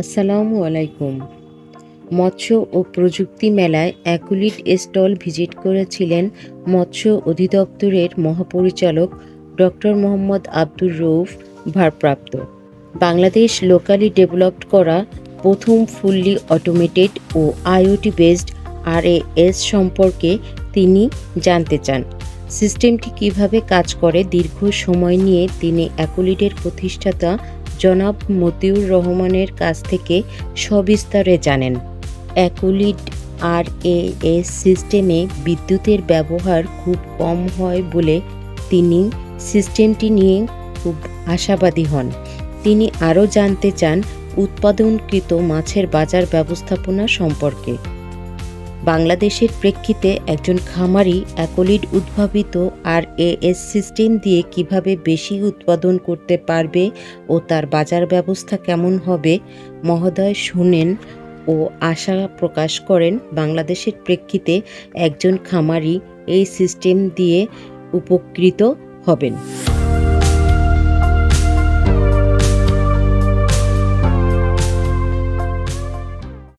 আসসালামু আলাইকুম। মৎস্য ও প্রযুক্তি মেলায় অ্যাকুলিট স্টল ভিজিট করেছিলেন মৎস্য অধিদপ্তরের মহাপরিচালক ডক্টর মোহাম্মদ আব্দুর রৌফ ভারপ্রাপ্ত। বাংলাদেশ লোকালি ডেভেলপড করা প্রথম ফুললি অটোমেটেড ও আইওটি বেসড আর এস সম্পর্কে তিনি জানতে চান। সিস্টেমটি কীভাবে কাজ করে, দীর্ঘ সময় নিয়ে তিনি অ্যাকুলিটের প্রতিষ্ঠাতা জনাব মতিউর রহমানের কাছ থেকে সবিস্তারে জানেন অ্যাকুলিড আর এস সিস্টেমে বিদ্যুতের ব্যবহার খুব কম হয় বলে তিনি সিস্টেমটি নিয়ে খুব আশাবাদী হন। তিনি আরও জানতে চান, উৎপাদনকৃত মাছের বাজার ব্যবস্থাপনা সম্পর্কে। বাংলাদেশের প্রেক্ষিতে একজন খামারি অ্যাকোলিড উদ্ভাবিত আর এএস সিস্টেম দিয়ে কীভাবে বেশি উৎপাদন করতে পারবে ও তার বাজার ব্যবস্থা কেমন হবে, মহোদয় শুনেন ও আশা প্রকাশ করেন। বাংলাদেশের প্রেক্ষিতে একজন খামারি এই সিস্টেম দিয়ে উপকৃত হবেন।